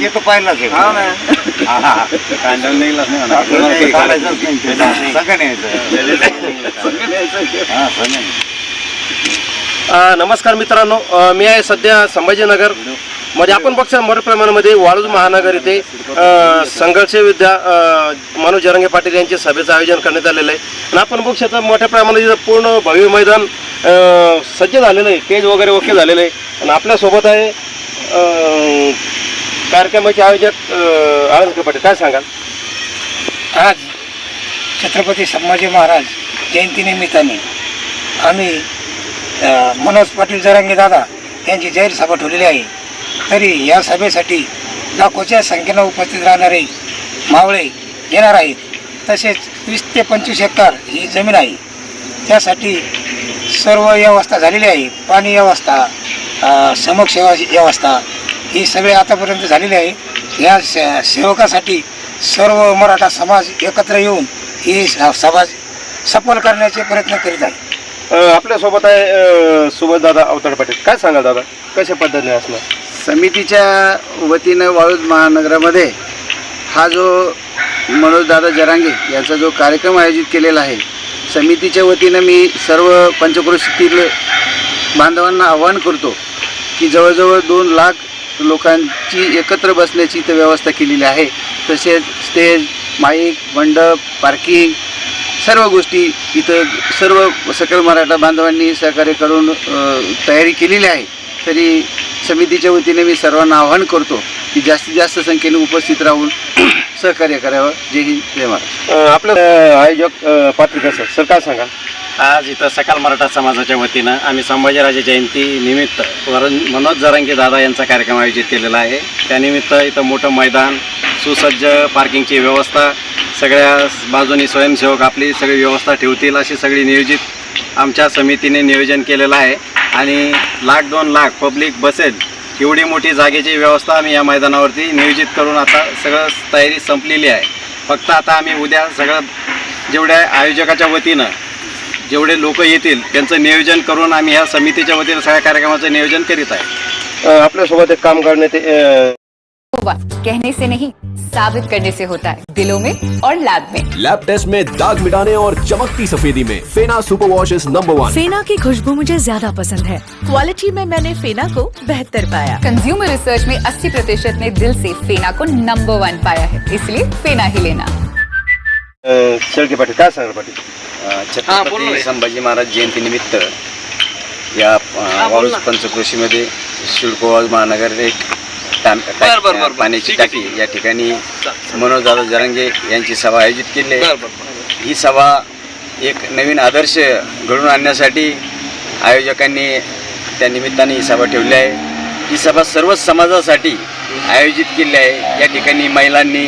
ते तो पाहिलाच आहे. हा, हा. ते काढायचंच नाही ते. सगळं न्यायचं. हा, सगळं. अ, नमस्कार मित्रांनो. अ, मी आहे सध्या संभाजीनगर. मध्ये आपण बघता मोठ्या प्रमाणामध्ये वाळूज महानगर इथे अ, संघर्ष विद्या अ, मनोज जरंगे पाटील यांच्या सभेचं आयोजन करण्यात आलेलं आहे. आणि आपण बघू शकता मोठ्या प्रमाणात इथं पूर्ण भव्य मैदान अ, सज्ज झालेलं आहे. केज वगैरे ओके झालेलं आहे. आणि आपल्यासोबत आहे कार्यक्रमाचे आयोजक अ, कपाटे काय सांगाल? आज छत्रपती संभाजी महाराज जयंतीनिमित्ताने आम्ही मनोज पाटील जरांगे दादा यांची जाहीर सभा ठेवलेली आहे. तरी या सभेसाठी लाखोच्या संख्येनं उपस्थित राहणारे मावळे येणार आहेत. तसेच वीस ते पंचवीस हेक्टर ही जमीन आहे. त्यासाठी सर्व व्यवस्था झालेली आहे. पाणी व्यवस्था समक सेवा व्यवस्था ही सगळे आतापर्यंत झालेली आहे. या से सेवकासाठी सर्व मराठा समाज एकत्र येऊन ही स- सभा सफल करण्याचे प्रयत्न करीत आहे. आपल्यासोबत आहे अ, सुभाषदादा अवताड पाटील. काय सांगाल दादा? कशा पद्धतीने असणार? समितीच्या वतीनं वाळूज महानगरामध्ये हा जो मनोजदादा जरांगे याचा जो कार्यक्रम आयोजित केलेला आहे समितीच्या वतीनं मी सर्व पंचक्रोशीतील बांधवांना आवाहन करतो की जवळजवळ दोन लाख लोकांची एकत्र बसण्याची इथं व्यवस्था केलेली आहे. तसेच स्टेज माईक मंडप पार्किंग सर्व गोष्टी इथं सर्व सकल मराठा बांधवांनी सहकार्य करून तयारी केलेली आहे. तरी समितीच्या वतीने मी सर्वांना आवाहन करतो की जास्तीत जास्त संख्येने उपस्थित राहून सहकार्य करावं. जय हिंद जय महाराज आपलं आयोजक अ, पात्रिका सर सर काय सांगा? आज इथं सकाल मराठा समाजाच्या वतीनं आम्ही संभाजीराजे जयंती निमित्त वरण मनोज जरंगी दादा यांचा कार्यक्रम आयोजित केलेला आहे. त्यानिमित्त इथं मोठं मैदान सुसज्ज पार्किंगची व्यवस्था सगळ्या बाजूनी स्वयंसेवक आपली सगळी व्यवस्था ठेवतील अशी सगळी नियोजित आमच्या समितीने नियोजन केलेलं आहे. आणि लाख दोन लाख पब्लिक बसेल एवढी मोठी जागेची व्यवस्था आम्ही या मैदानावरती नियोजित करून आता सगळं तयारी संपलेली आहे. फक्त आता आम्ही उद्या सगळं जेवढ्या आयोजकाच्या वतीनं जेवढे लोक येतील त्यांचं नियोजन करून आम्ही ह्या समितीच्या वतीनं सगळ्या कार्यक्रमाचं नियोजन करीत आहे. आपल्यासोबत एक काम करण्यात अ, कहने से नहीं साबित करने से होता है. दिलों में और लैब में. लैब टेस्ट में दाग मिटाने और चमकती सफेदी में. Fena super wash is number one Fena की खुशबू मुझे ज़्यादा पसंद है. क्वालिटी में मैंने फेना को बेहतर पाया. कंज्यूमर रिसर्च में 80 प्रतिशत ने दिल से फेना को नंबर वन पाया है. इसलिए फेना ही लेना. शेळके पाटील काय सांगाल पाटील? अ, छत्रपती संभाजी महाराज जयंतीनिमित्त या अ, वाळूज पंचक्रोशीमध्ये शिडको वाळूज महानगर एक टाम- पाण्याची टाकी या ठिकाणी मनोजदादा जरांगे यांची सभा आयोजित केली. आहे ही सभा एक नवीन आदर्श घडून आणण्यासाठी आयोजकांनी त्या निमित्ताने ही सभा ठेवली आहे. ही सभा सर्वच समाजासाठी आयोजित केली आहे. या ठिकाणी महिलांनी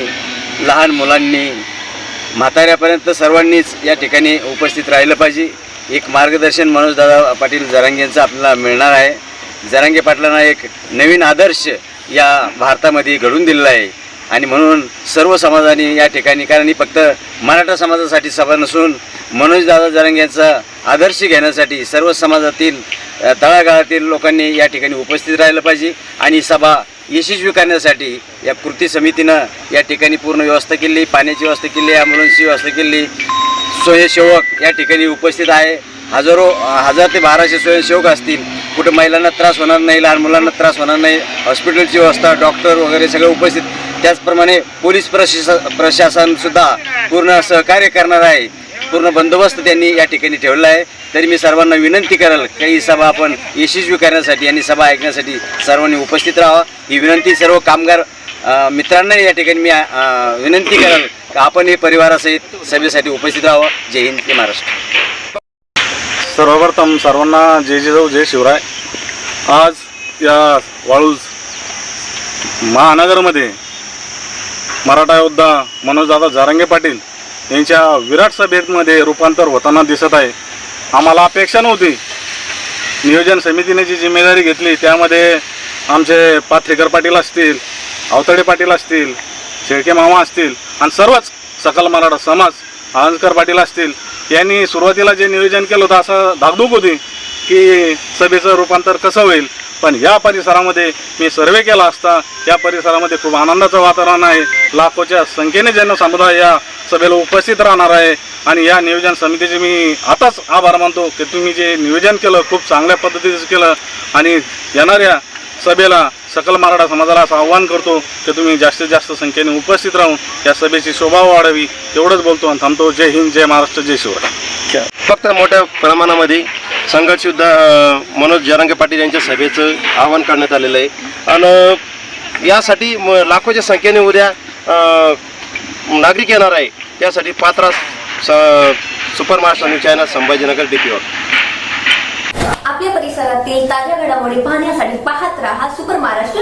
लहान मुलांनी म्हाताऱ्यापर्यंत सर्वांनीच या ठिकाणी उपस्थित राहिलं पाहिजे. एक मार्गदर्शन मनोजदादा पाटील जरांगे यांचं आपल्याला मिळणार आहे. जरांगे पाटलांना एक नवीन आदर्श या भारतामध्ये घडून दिलेला आहे. आणि म्हणून सर्व समाजाने या ठिकाणी कारण ही फक्त मराठा समाजासाठी सभा नसून मनोजदादा जरांगे यांचा आदर्श घेण्यासाठी सर्व समाजातील तळागाळातील लोकांनी या ठिकाणी उपस्थित राहिलं पाहिजे. आणि सभा यशस्वी करण्यासाठी या कृती समितीनं या ठिकाणी पूर्ण व्यवस्था केली पाण्याची व्यवस्था केली ॲम्ब्युलन्सची व्यवस्था केली. स्वयंसेवक या ठिकाणी उपस्थित आहे. हजारो हजार ते बाराशे स्वयंसेवक असतील. कुठं महिलांना त्रास होणार नाही लहान मुलांना त्रास होणार नाही. हॉस्पिटलची व्यवस्था डॉक्टर वगैरे सगळं उपस्थित. त्याचप्रमाणे पोलीस प्रशासन प्रशासनसुद्धा पूर्ण सहकार्य करणार आहे. पूर्ण बंदोबस्त त्यांनी या ठिकाणी ठेवला आहे. तरी मी सर्वांना विनंती कराल काही सभा आपण यशस्वी करण्यासाठी आणि सभा ऐकण्यासाठी सर्वांनी उपस्थित राहावं. ही विनंती सर्व कामगार मित्रांना या ठिकाणी मी विनंती कराल का आपण हे परिवारासहित सभेसाठी उपस्थित राहावं. जय हिंद जय महाराष्ट्र. सर्वप्रथम सर्वांना जय जिजाऊ जय शिवराय. आज या वाळूज महानगरमध्ये मराठा योद्धा मनोजदादा जारंगे पाटील यांच्या विराट सभेमध्ये रूपांतर होताना दिसत आहे. आम्हाला अपेक्षा नव्हती. नियोजन समितीने जी जिम्मेदारी घेतली त्यामध्ये आमचे पाथेकर पाटील असतील अवतडे पाटील असतील शेळके मामा असतील आणि सर्वच सकल मराठा समाज आंजकर पाटील असतील यांनी सुरुवातीला जे नियोजन केलं होतं असं धाकधूक होती की सभेचं रूपांतर कसं होईल. पण या परिसरामध्ये मी सर्वे केला असता या परिसरामध्ये खूप आनंदाचं वातावरण आहे. लाखोच्या संख्येने जनसमुदाय या सभेला उपस्थित राहणार आहे. आणि या नियोजन समितीचे मी आताच आभार मानतो की तुम्ही जे नियोजन केलं खूप चांगल्या पद्धतीचं केलं. आणि येणाऱ्या सभेला सकल मराठा समाजाला असं आव्हान करतो की तुम्ही जास्तीत जास्त संख्येने उपस्थित राहून या सभेची शोभा वाढावी. एवढंच बोलतो आणि थांबतो. जय हिंद जय महाराष्ट्र जय शिवराय. फक्त मोठ्या प्रमाणामध्ये संघर्ष युद्ध मनोज जरांगे पाटील यांच्या सभेचं आवाहन करण्यात आलेलं आहे. आणि यासाठी लाखोच्या संख्येने उद्या नागरिक येणार आहे. त्यासाठी Patra super Maharashtra news channel Sambhajinagar डीपीवर आपल्या परिसरातील ताज्या घडामोडी पाहण्यासाठी पाहत राहा सुपर महाराष्ट्र